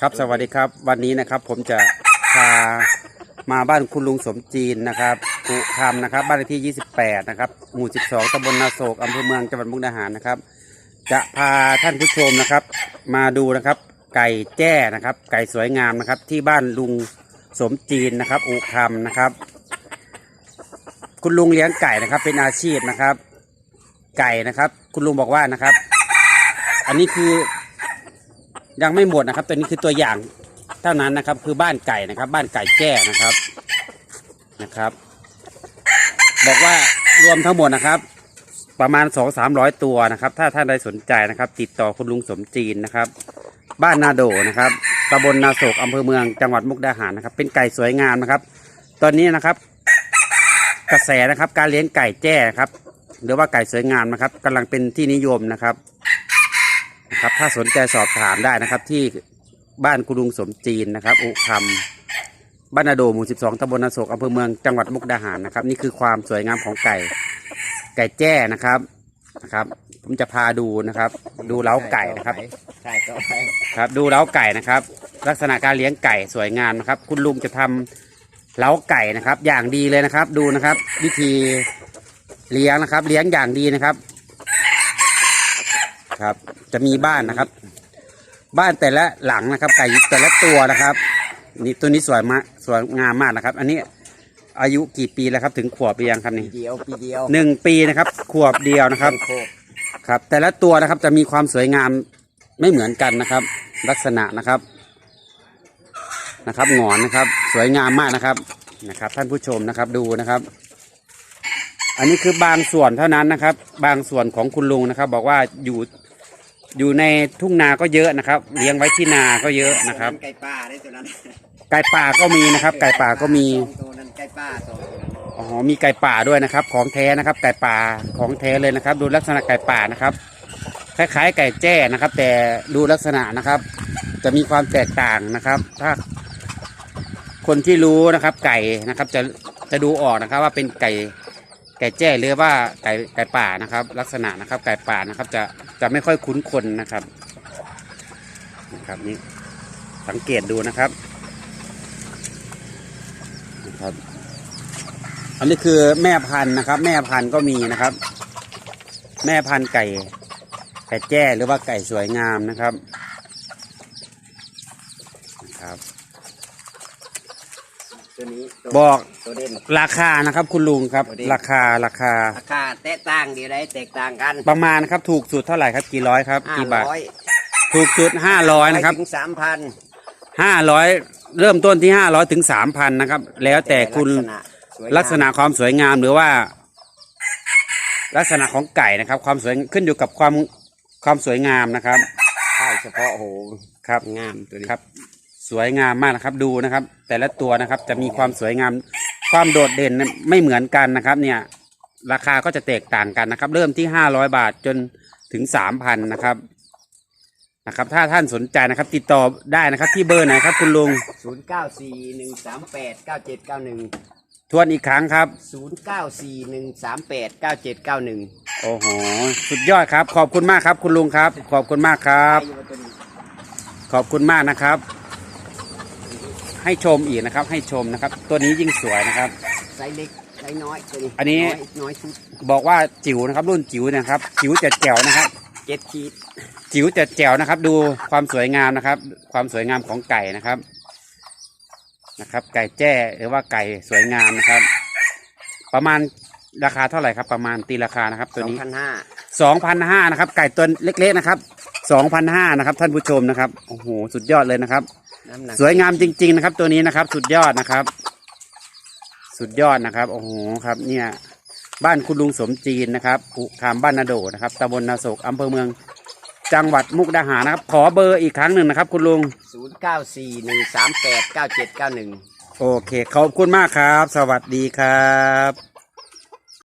ครับสวัสดีครับ วันนี้นะครับผมจะพามาบ้านคุณลุงสมจีนนะครับกุคำนะครับ บ้านเลขที่ 28 นะครับ หมู่ 12ตำบลนาโศกอำเภอเมืองจังหวัดมุกดาหารนะครับ จะพาท่านผู้ชมนะครับ มาดูนะครับ ไก่แจ้นะครับ ไก่สวยงามนะครับ ที่บ้านลุงสมจีนนะครับอุคำนะครับ คุณลุงเลี้ยงไก่นะครับ เป็นอาชีพนะครับ ไก่นะครับ คุณลุงบอกว่านะครับ อันนี้คือ ยังไม่หมดนะครับ ตัวนี้คือตัวอย่างเท่านั้นนะครับ คือบ้านไก่นะครับ บ้านไก่แจ้นะครับนะครับ บอกว่ารวมทั้งหมดนะครับ ประมาณสองสามร้อยตัวนะครับ ถ้าท่านใดสนใจนะครับ ติดต่อคุณลุงสมจีนนะครับ บ้านนาโดนะครับตำบลนาโศกอำเภอเมืองจังหวัดมุกดาหารนะครับ เป็นไก่สวยงามนะครับ ตอนนี้นะครับ กระแสนะครับ การเลี้ยงไก่แจ้ครับ หรือว่าไก่สวยงามนะครับกำลังเป็นที่นิยมนะครับ นะครับ ถ้าสนใจสอบถามได้นะครับ ที่บ้านคุณลุงสมจีนนะครับ อุคำบ้านนาโดหมู่12ตำบลนาโศกอำเภอเมืองจังหวัดมุกดาหารนะครับ นี่คือความสวยงามของไก่ ไก่แจ้นะครับนะครับ ผมจะพาดูนะครับ ดูเล้าไก่นะครับใช่ก็ไปครับ ดูเล้าไก่นะครับ ลักษณะการเลี้ยงไก่สวยงามนะครับ คุณลุงจะทำเล้าไก่นะครับ อย่างดีเลยนะครับ ดูนะครับ วิธีเลี้ยงนะครับ เลี้ยงอย่างดีนะครับ ครับ จะมีบ้านนะครับ บ้านแต่ละหลังนะครับ ไก่แต่ละตัวนะครับนี่ตัวนี้สวยมากสวยงามมากนะครับ อันนี้อายุกี่ปีแล้วครับ ถึงขวบหรือยังครับปีนี่เดียวปีเดียวหนึ่งปีนะครับ ขวบเดียวนะครับโคกครับ แต่ละตัวนะครับจะมีความสวยงามไม่เหมือนกันนะครับ ลักษณะนะครับนะครับหงอนนะครับ สวยงามมากนะครับนะครับ ท่านผู้ชมนะครับดูนะครับ อันนี้คือบางส่วนเท่านั้นนะครับ บางส่วนของคุณลุงนะครับ บอกว่าอยู่อยู่ในทุ่งนาก็เยอะนะครับ เลี้ยงไว้ที่นาก็เยอะนะครับ ไก่ป่าได้ตัวนั้นไก่ป่าก็มีนะครับ ไก่ป่าก็มีสองตัวนั้นไก่ป่าสองตัวนั้นอ๋อมีไก่ป่าด้วยนะครับ ของแท้นะครับ ไก่ป่าของแท้เลยนะครับ ดูลักษณะไก่ป่านะครับ คล้ายๆ ไก่แจ้นะครับ แต่ดูลักษณะนะครับ จะมีความแตกต่างนะครับ ถ้าคนที่รู้นะครับ ไก่นะครับ จะจะดูออกนะครับว่าเป็นไก่ ไก่แจ้หรือว่าไก่ไก่ป่านะครับ ลักษณะนะครับ ไก่ป่านะครับ จะจะไม่ค่อยคุ้นคนนะครับนะครับนี่สังเกตดูนะครับนะครับ อันนี้คือแม่พันธุ์นะครับ แม่พันธุ์ก็มีนะครับ แม่พันธุ์ไก่ไก่แจ้หรือว่าไก่สวยงามนะครับนะครับ ตัวนี้ตัวบอกตัวเด่น ราคานะครับ คุณลุงครับ สวัสดี ราคาราคา ราคาแตกต่างดีได้แตกต่างกันประมาณครับ ถูกสุดเท่าไหร่ครับกี่ร้อยครับห้ากี่บาทร้อยถูกสุดห้าร้อยนะครับถึงสามพันห้าร้อยเริ่มต้นที่ห้าร้อยถึงสามพันนะครับ แล้วแต่คุณลักษณะความสวยงามหรือว่า ลักษณะของไก่นะครับ ความสวยขึ้นอยู่กับความความสวยงามนะครับ ใช่เฉพาะโอ้โหครับงามตัวนี้ครับ สวยงามมากนะครับดูนะครับ แต่ละตัวนะครับจะมีความสวยงามความโดดเด่นไม่เหมือนกันนะครับ เนี่ย ราคาก็จะแตกต่างกันนะครับ เริ่มที่ห้าร้อยบาทจนถึงสามพันนะครับนะครับ ถ้าท่านสนใจนะครับ ติดต่อได้นะครับ ที่เบอร์ไหนครับคุณลุงศูนย์เก้าสี่หนึ่งสามแปดเก้าเจ็ดเก้าหนึ่งทวนอีกครั้งครับศูนย์เก้าสี่หนึ่งสามแปดเก้าเจ็ดเก้าหนึ่งโอ้โหสุดยอดครับ ขอบคุณมากครับ คุณลุงครับ ขอบคุณมากครับขอบคุณมากนะครับ ให้ชมอีกนะครับ ให้ชมนะครับ ตัวนี้ยิ่งสวยนะครับ ไซส์เล็กไซส์น้อยตัวนี้อันนี้ยน้อยสุดบอกว่าจิ๋วนะครับ รุ่นจิ๋วนะครับ จิ๋วจะแจ๋วนะครับ เจ็ดขีดจิ๋วจะแจ๋วนะครับ ดูความสวยงามนะครับ ความสวยงามของไก่นะครับนะครับ ไก่แจ้หรือว่าไก่สวยงามนะครับ ประมาณราคาเท่าไหร่ครับ ประมาณตีราคานะครับสตัวองนี้พันห้าสองพันห้านะครับ ไก่ตัวเล็กๆนะครับสองพันห้านะครับ ท่านผู้ชมนะครับโอ้โหสุดยอดเลยนะครับ น้ำหนักสวยงามจริง ๆ นะครับ ตัวนี้นะครับ สุดยอดนะครับ สุดยอดนะครับโอ้โหครับ เนี่ย บ้านคุณลุงสมจีนนะครับอุคามบ้านนาโดนะครับตำบลนาโศกอำเภอเมือง จังหวัดมุกดาหารนะครับ ขอเบอร์อีกครั้งหนึ่งนะครับ คุณลุง ศูนย์เก้าสี่หนึ่งสามแปดเก้าเจ็ดเก้าหนึ่ง โอเคขอบคุณมากครับ สวัสดีครับ